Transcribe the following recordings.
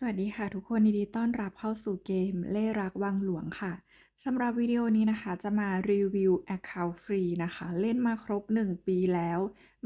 สวัสดีค่ะทุกคนยินดีต้อนรับเข้าสู่เกมเล่รักวังหลวงค่ะ สำหรับวิดีโอนี้นะคะจะมารีวิว Account ฟรีนะคะ เล่นมาครบ 1 ปีแล้ว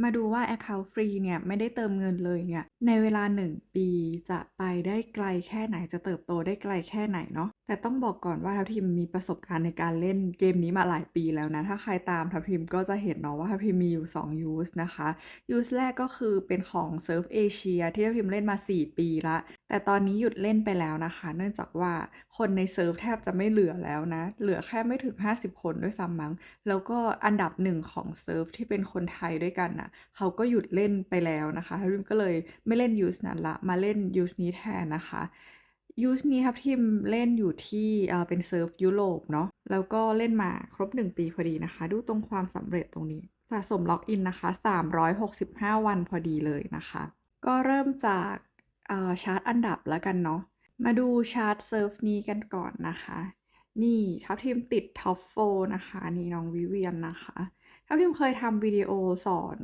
มาดูว่า Account ฟรีเนี่ยไม่ได้เติมเงินเลยเนี่ยในเวลา 1 ปีจะไปได้ไกลแค่ไหนจะเติบโตได้ไกลแค่ไหนเนาะแต่ต้องบอกก่อนว่าทัพทิมมีประสบการณ์ในการเล่นเกมนี้มาหลายปีแล้วนะ ถ้าใครตามทัพทิมก็จะเห็นเนาะว่าทัพทิมมีอยู่2 use นะคะ use แรกก็คือเป็นของ Surf Asia ที่ทัพทิมเล่นมา 4 ปีละแต่ตอนนี้หยุดเล่นไปแล้วนะคะ เนื่องจากว่าคนในเซิร์ฟแทบจะไม่เหลือแล้วนะเหลือแค่ไม่ถึง 50 คนด้วยซ้ำมั้ง แล้วก็อันดับหนึ่งของเซิร์ฟที่เป็นคนไทยด้วยกันน่ะ เขาก็หยุดเล่นไปแล้วนะคะทัพทิมก็เลยไม่เล่นยูสนั้นละ มาเล่นยูสนี้แทนนะคะยูสนี้ครับทิมเล่นอยู่ที่เป็นเซิร์ฟยุโรปเนาะ แล้วก็เล่นมาครบ 1 ปีพอดีนะคะ ดูตรงความสำเร็จตรงนี้ สะสมล็อกอินนะคะ 365 วันพอดีเลยนะคะ ก็เริ่มจากชาร์ตอันดับแล้วกันเนาะมาดูชาร์ตเซิร์ฟนี้กันก่อนนะคะ นี่ทัพทีมติดท็อปโฟนะคะ นี่น้องวิเวียนนะคะทัพทีมเคยทำวิดีโอสอน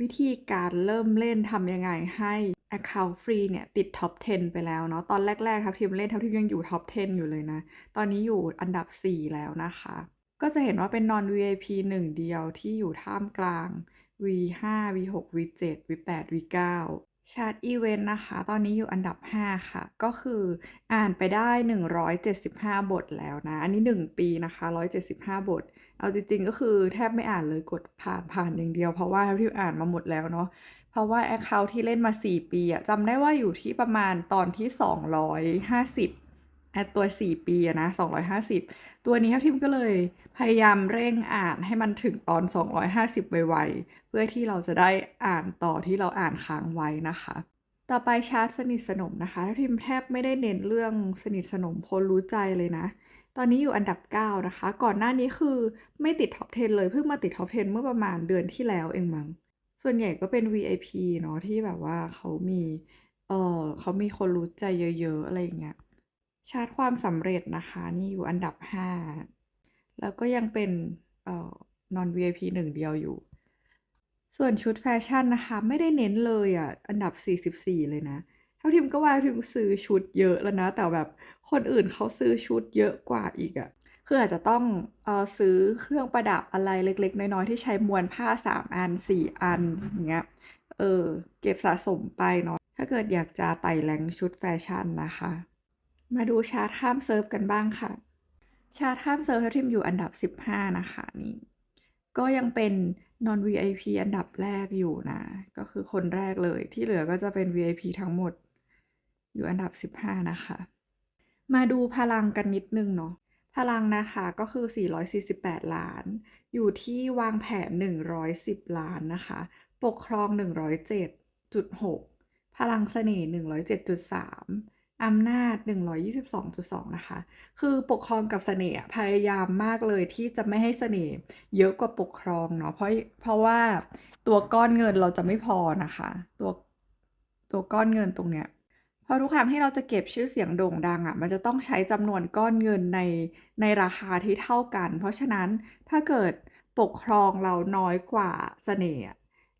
วิธีการเริ่มเล่นทำยังไงให้ Account ฟรีเนี่ยติดท็อป 10 ไปแล้วเนาะตอนแรก ๆ ทัพทีมเล่นทัพทีมยังอยู่ท็อป 10 อยู่เลยนะ ตอนนี้อยู่อันดับ 4 แล้วนะคะ ก็จะเห็นว่าเป็น non VIP หนึ่งเดียวที่อยู่ท่ามกลาง V5 V6 V7 V8 V9 ชาร์ตอีเวนต์นะคะ ตอนนี้อยู่อันดับ 5 ค่ะ ก็คืออ่านไปได้ 175 บทแล้วนะ อันนี้ 1 ปีนะคะ 175 บท เอาจริงๆ ก็คือแทบไม่อ่านเลยกดผ่านผ่านอย่างเดียว เพราะว่าที่อ่านมาหมดแล้วเนาะ เพราะว่า Account ที่เล่นมา 4 ปีอะจำได้ว่าอยู่ที่ประมาณตอนที่ 250 แอดตัว 4 ปีอะนะ250 ตัวนี้ครับทิมก็เลยพยายามเร่งอ่านให้มันถึงตอน 250 ไวๆ เพื่อที่เราจะได้อ่านต่อที่เราอ่านค้างไว้นะคะ ต่อไปชาร์ตสนิทสนมนะคะทัพทิมแทบไม่ได้เน้นเรื่องสนิทสนมพลรู้ใจเลยนะ ตอนนี้อยู่อันดับ 9 นะคะ ก่อนหน้านี้คือไม่ติดท็อป 10 เลย เพิ่งมาติดท็อป 10 เมื่อประมาณเดือนที่แล้วเองมั้ง ส่วนใหญ่ก็เป็น VIP เนาะที่แบบว่าเขามี เออเขามีคนรู้ใจเยอะ ๆ อะไรอย่างเงี้ย ชาร์ตความสำเร็จนะคะ นี่อยู่อันดับ 5 แล้วก็ยังเป็นเอ่อ non VIP หนึ่งเดียวอยู่ ส่วนชุดแฟชั่นนะคะ ไม่ได้เน้นเลยอะ อันดับ 44 เลยนะเท่าทิมก็ว่าทิมซื้อชุดเยอะแล้วนะ แต่แบบคนอื่นเขาซื้อชุดเยอะกว่าอีกอะ่ะคืออาจจะต้องเออซื้อเครื่องประดับอะไรเล็ก ๆ น้อยๆที่ใช้มวลผ้า 3 อัน 4 อันอย่างเงี้ยเออเก็บสะสมไปเนาะถ้าเกิดอยากจะไต่แรงชุดแฟชั่นนะคะ มาดูชาร์ตข้ามเซิร์ฟกันบ้างค่ะ ชาร์ตข้ามเซิร์ฟทัพทิมอยู่อันดับ 15 นะคะนี่ก็ยังเป็น non VIP อันดับแรกอยู่นะ ก็คือคนแรกเลยที่เหลือก็จะเป็น VIP ทั้งหมด อยู่อันดับ 15 นะคะ มาดูพลังกันนิดนึงเนาะพลังนะคะก็คือ 448 ล้าน อยู่ที่วางแผน 110 ล้านนะคะ ปกครอง 107.6 พลังเสน่ห์ 107.3 อำนาจ 122.2 นะคะ คือปกครองกับเสน่ห์พยายามมากเลยที่จะไม่ให้เสน่ห์เยอะกว่าปกครองเนาะ เพราะเพราะว่าตัวก้อนเงินเราจะไม่พอนะคะ ตัวตัวก้อนเงินตรงเนี้ยพราะทุกครั้งที่เราจะเก็บชื่อเสียงโด่งดังอะ่ะ มันจะต้องใช้จำนวนก้อนเงินในในราคาที่เท่ากัน เพราะฉะนั้นถ้าเกิดปกครองเราน้อยกว่าเสน่ห์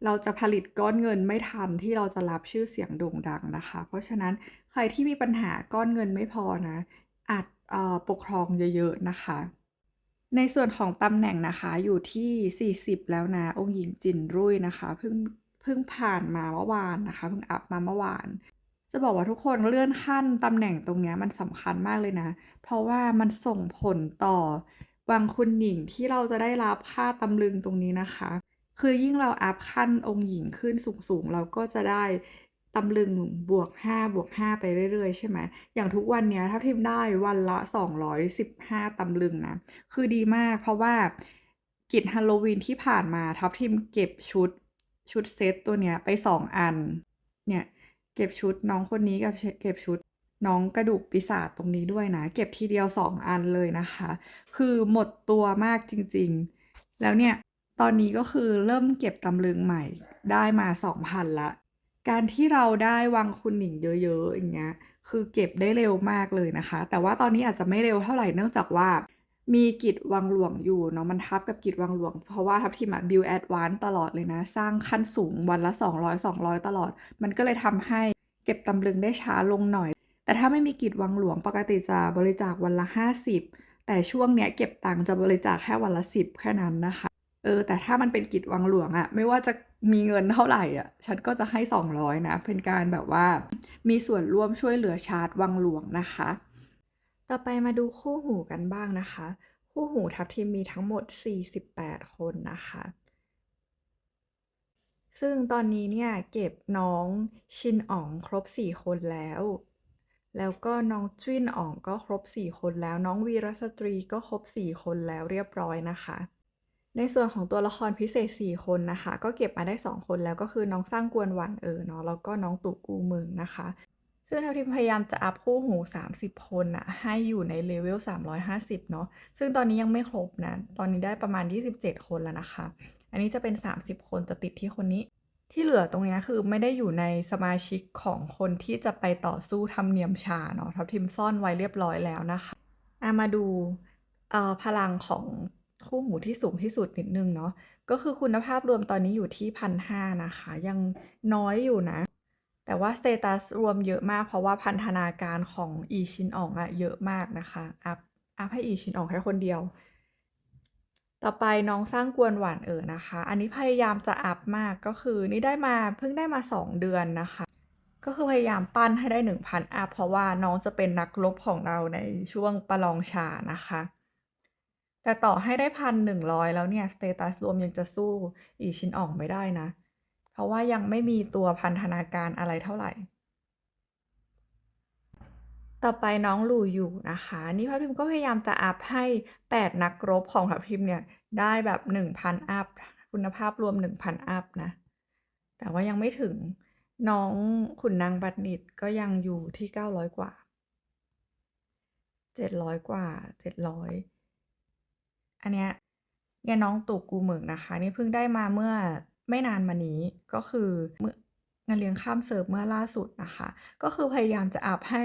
เราจะผลิตก้อนเงินไม่ทันที่เราจะรับชื่อเสียงโด่งดังนะคะ เพราะฉะนั้น ใครที่มีปัญหาก้อนเงินไม่พอนะ อาจปกครองเยอะๆนะคะ ในส่วนของตำแหน่งนะคะอยู่ที่ 40 แล้วนะ องค์หญิงจินรุ่ยนะคะเพิ่งเพิ่งผ่านมาเมื่อวานนะคะเพิ่งอัพมาเมื่อวาน จะบอกว่าทุกคนเลื่อนขั้นตำแหน่งตรงนี้มันสำคัญมากเลยนะ เพราะว่ามันส่งผลต่อวังคุณหญิงที่เราจะได้รับค่าตำลึงตรงนี้นะคะ คือยิ่งเราอัพขั้นองค์หญิงขึ้นสูงๆ เราก็จะได้ ตำลึงบวก5บวก5ไปเรื่อยๆ ใช่ไหม อย่างทุกวันนี้ถ้าทิมได้วันละ 215 ตำลึงนะ คือดีมากเพราะว่ากิจฮาโลวีนที่ผ่านมาทัพทิมเก็บชุดชุดเซตตัวเนี้ยไป2อัน เนี่ย เก็บชุดน้องคนนี้กับเก็บชุดน้องกระดูกปีศาจตรงนี้ด้วยนะ เก็บทีเดียว2อันเลยนะคะ คือหมดตัวมากจริงๆ แล้วเนี่ย ตอนนี้ก็คือเริ่มเก็บตำลึงใหม่ได้มา2,000ละ การที่เราได้วังคุณหนิงเยอะๆอย่างเงี้ยคือเก็บได้เร็วมากเลยนะคะ แต่ว่าตอนนี้อาจจะไม่เร็วเท่าไหร่เนื่องจากว่ามีกิจวังหลวงอยู่เนาะมันทับกับกิจวังหลวง เพราะว่าทัพทีมอะบิวแอดวานตลอดเลยนะ สร้างขั้นสูงวันละ 200 200 ตลอด มันก็เลยทำให้เก็บตำลึงได้ช้าลงหน่อย แต่ถ้าไม่มีกิจวังหลวงปกติจะบริจาควันละ 50 แต่ช่วงเนี้ยเก็บตังค์จะบริจาคแค่วันละ 10 แค่นั้นนะคะเออแต่ถ้ามันเป็นกิจวังหลวงอะไม่ว่าจะ มีเงินเท่าไหร่อะฉันก็จะให้ 200 นะ เป็นการแบบว่า มีส่วนร่วมช่วยเหลือชาร์จวังหลวงนะคะ ต่อไปมาดูคู่หูกันบ้างนะคะ คู่หูทัพทีมมีทั้งหมด 48 คนนะคะ ซึ่งตอนนี้เนี่ยเก็บน้องชินอ๋องครบ 4 คนแล้ว แล้วก็น้องจิ้นอ๋องก็ครบ 4 คนแล้ว น้องวีรสตรีก็ครบ 4 คนแล้วเรียบร้อยนะคะ ในส่วนของตัวละครพิเศษ 4 คนนะคะ ก็เก็บมาได้ 2 คนแล้วก็คือน้องสร้างกวนหวันเออเนาะแล้วก็น้องตู่กูเมืองนะคะ ซึ่งทัพทีมพยายามจะอัพคู่หู 30 คนอะให้อยู่ในเลเวล 350 เนาะซึ่งตอนนี้ยังไม่ครบนะ ตอนนี้ได้ประมาณ 27 คนแล้วนะคะ อันนี้จะเป็น 30 คนจะติดที่คนนี้ ที่เหลือตรงนี้คือไม่ได้อยู่ในสมาชิกของคนที่จะไปต่อสู้ทำเนียมชาเนาะทัพทีมซ่อนไว้เรียบร้อยแล้วนะคะอามาดูพลังของ คู่หูที่สูงที่สุดนิดนึงเนาะก็คือคุณภาพรวมตอนนี้อยู่ที่พันห้านะคะ ยังน้อยอยู่นะ แต่ว่าสเตตัสรวมเยอะมากเพราะว่าพันธนาการของอีชินอองอะเยอะมากนะคะอัพอัพให้อีชินอองแค่คนเดียว ต่อไปน้องสร้างกวนหวานเอ๋อนะคะ อันนี้พยายามจะอัพมากก็คือนี่ได้มาเพิ่งได้มา 2 เดือนนะคะ ก็คือพยายามปั้นให้ได้ 1,000อัพเพราะว่าน้องจะเป็นนักรบของเราในช่วงประลองชานะคะ แต่ต่อให้ได้พันหนึ่งร้อยแล้วเนี่ยสเตตัสรวมยังจะสู้อีชินอ่องไม่ได้นะ เพราะว่ายังไม่มีตัวพันธนาการอะไรเท่าไหร่ ต่อไปน้องหลู่อยู่นะคะ นี่ทัพทิมก็พยายามจะอัพให้ 8 นักรบของทัพทิมเนี่ย ได้แบบ 1,000 อัพ คุณภาพรวม 1,000 อัพนะ แต่ว่ายังไม่ถึงน้องขุนนางบัดนิดก็ยังอยู่ที่ 900 กว่า 700 กว่า 700 อันเนี้ยเนี่ยน้องตู่กูเหมิงนะคะ นี่เพิ่งได้มาเมื่อไม่นานมานี้ก็คือเมื่องานเลี้ยงข้ามเซิร์ฟเมื่อล่าสุดนะคะ ก็คือพยายามจะอัพให้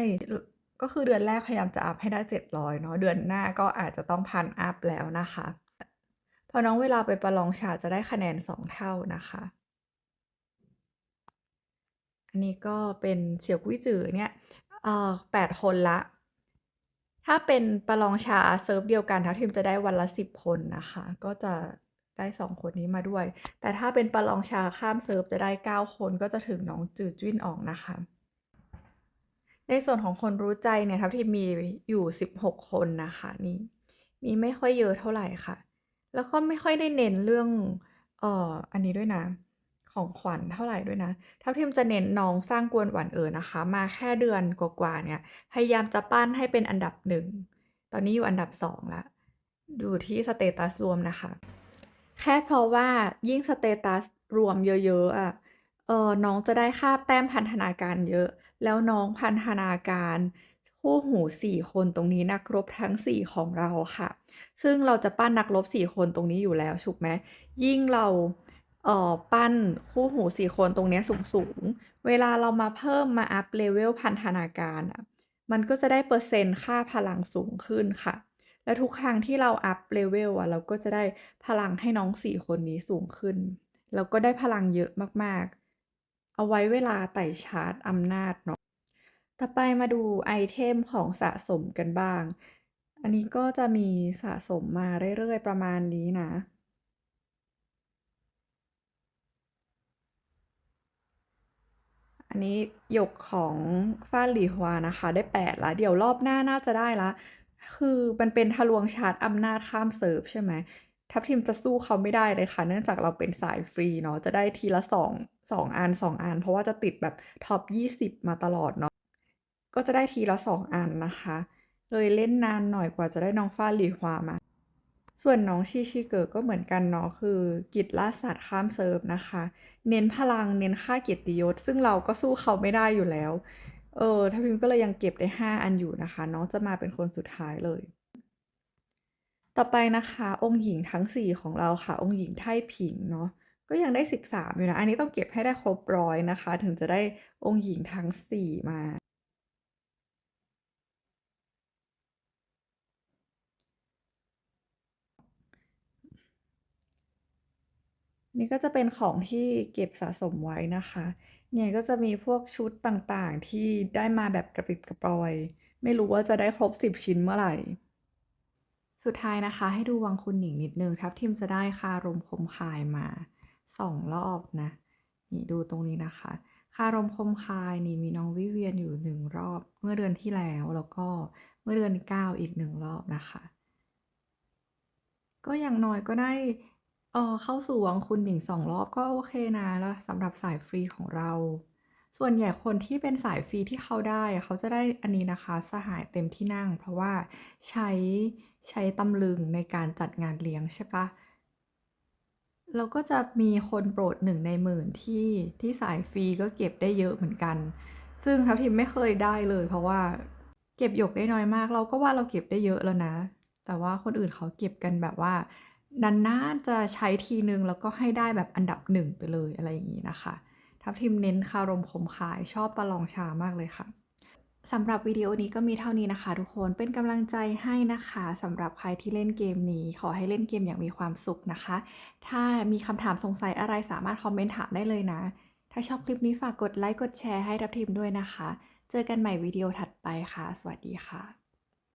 ก็คือเดือนแรกพยายามจะอัพให้ได้ 700เนาะเดือนหน้าก็อาจจะต้องพันอัพแล้วนะคะพอน้องเวลาไปประลองชาจะได้คะแนน 2 เท่านะคะ อันนี้ก็เป็นเสี่ยวกุ้ยจือเนี่ยเอ่อ8คนละ ถ้าเป็นประลองชาเซิร์ฟเดียวกันทัพทีมจะได้วันละ10คนนะคะ ก็จะได้2คนนี้มาด้วย แต่ถ้าเป็นประลองชาข้ามเซิร์ฟจะได้9คนก็จะถึงน้องจือจิ้นออกนะคะ ในส่วนของคนรู้ใจเนี่ยทัพทีมมีอยู่16คนนะคะนี่มีไม่ค่อยเยอะเท่าไหร่ค่ะ แล้วก็ไม่ค่อยได้เน้นเรื่องเอ่ออันนี้ด้วยนะ ของขวัญเท่าไหร่ด้วยนะทัพทีมจะเน้นน้องสร้างกวนหวานเอ๋อนะคะ มาแค่เดือนกว่าๆเนี่ย พยายามจะปั้นให้เป็นอันดับ1ตอนนี้อยู่อันดับ2แล้วดูที่สเตตัสรวมนะคะ แค่เพราะว่ายิ่งสเตตัสรวมเยอะๆอะ เออน้องจะได้ค่าแต้มพันธนาการเยอะ แล้วน้องพันธนาการคู่หู 4 คนตรงนี้นักรบทั้ง 4 ของเราค่ะ ซึ่งเราจะปั้นนักรบ 4 คนตรงนี้อยู่แล้วถูกไหมยิ่งเรา เอ่อปั้นคู่หู4คนตรงเนี้ยสูง ๆ เวลาเรามาเพิ่มมาอัพเลเวลพันธนาการอะมันก็จะได้เปอร์เซ็นต์ค่าพลังสูงขึ้นค่ะ และทุกครั้งที่เราอัพเลเวลอะเราก็จะได้พลังให้น้อง4คนนี้สูงขึ้น แล้วก็ได้พลังเยอะมากๆ เอาไว้เวลาไต่ชาร์จอำนาจเนาะ ต่อไปมาดูไอเทมของสะสมกันบ้าง อันนี้ก็จะมีสะสมมาเรื่อยๆ ประมาณนี้นะ อันนี้หยกของฟ้าหลี่ฮวานะคะ ได้8แล้วเดี๋ยวรอบหน้าน่าจะได้ล้วคือมันเป็นทะลวงชาร์จอำนาจข้ามเซิร์ฟใช่ไหมทัพทีมจะสู้เขาไม่ได้เลยค่ะ เนื่องจากเราเป็นสายฟรีเนาะจะได้ทีละ2 2อัน2อัน เพราะว่าจะติดแบบท็อป20มาตลอดเนาะก็จะได้ทีละ2อันนะคะ เลยเล่นนานหน่อยกว่าจะได้น้องฟ้าหลี่ฮวามา ส่วนน้องชีชิเกะก็เหมือนกันเนาะคือกิจล่าสัตว์ข้ามเซิร์ฟนะคะ เน้นพลังเน้นค่าเกียรติยศ ซึ่งเราก็สู้เขาไม่ได้อยู่แล้ว เออทัพทิมก็เลยยังเก็บได้ 5 อันอยู่นะคะ น้องจะมาเป็นคนสุดท้ายเลย ต่อไปนะคะ องค์หญิงทั้ง 4 ของเราค่ะ องค์หญิงไท่ผิงเนาะก็ยังได้ 13 อยู่นะ อันนี้ต้องเก็บให้ได้ครบ100นะคะ ถึงจะได้องค์หญิงทั้ง 4 มา นี่ก็จะเป็นของที่เก็บสะสมไว้นะคะเนี่ยก็จะมีพวกชุดต่างๆ ที่ได้มาแบบกระปิบกระปอย ไม่รู้ว่าจะได้ครบ 10 ชิ้นเมื่อไหร่ สุดท้ายนะคะ ให้ดูวังคุณหนิงนิดนึงทับทิมจะได้คารมคมคายมา 2 รอบนะ นี่ดูตรงนี้นะคะ คารมคมคายนี่มีน้องวิเวียนอยู่หนึ่งรอบ เมื่อเดือนที่แล้วแล้วก็เมื่อเดือน 9 อีกหนึ่งรอบนะคะ ก็อย่างน้อยก็ได้ เออ เข้าสู่วังคุณหนิงสองรอบก็โอเคนะแล้วสำหรับสายฟรีของเรา ส่วนใหญ่คนที่เป็นสายฟรีที่เขาได้อะเขาจะได้อันนี้นะคะ สหายเต็มที่นั่ง เพราะว่าใช้ใช้ตำลึงในการจัดงานเลี้ยงใช่ปะแล้วก็จะมีคนโปรดหนึ่งในหมื่นที่ที่สายฟรีก็เก็บได้เยอะเหมือนกัน ซึ่งทัพทิมไม่เคยได้เลย เพราะว่าเก็บหยกได้น้อยมาก เราก็ว่าเราเก็บได้เยอะแล้วนะ แต่ว่าคนอื่นเขาเก็บกันแบบว่า นานๆจะใช้ทีนึง แล้วก็ให้ได้แบบอันดับหนึ่งไปเลยอะไรอย่างนี้นะคะ ทัพทิมเน้นคารมคมคายชอบประลองชามากเลยค่ะสำหรับวิดีโอนี้ก็มีเท่านี้นะคะ ทุกคนเป็นกำลังใจให้นะคะสำหรับใครที่เล่นเกมนี้ ขอให้เล่นเกมอย่างมีความสุขนะคะ ถ้ามีคำถามสงสัยอะไรสามารถคอมเมนต์ถามได้เลยนะ ถ้าชอบคลิปนี้ฝากกดไลค์กดแชร์ให้ทัพทิมด้วยนะคะ เจอกันใหม่วิดีโอถัดไปค่ะ สวัสดีค่ะ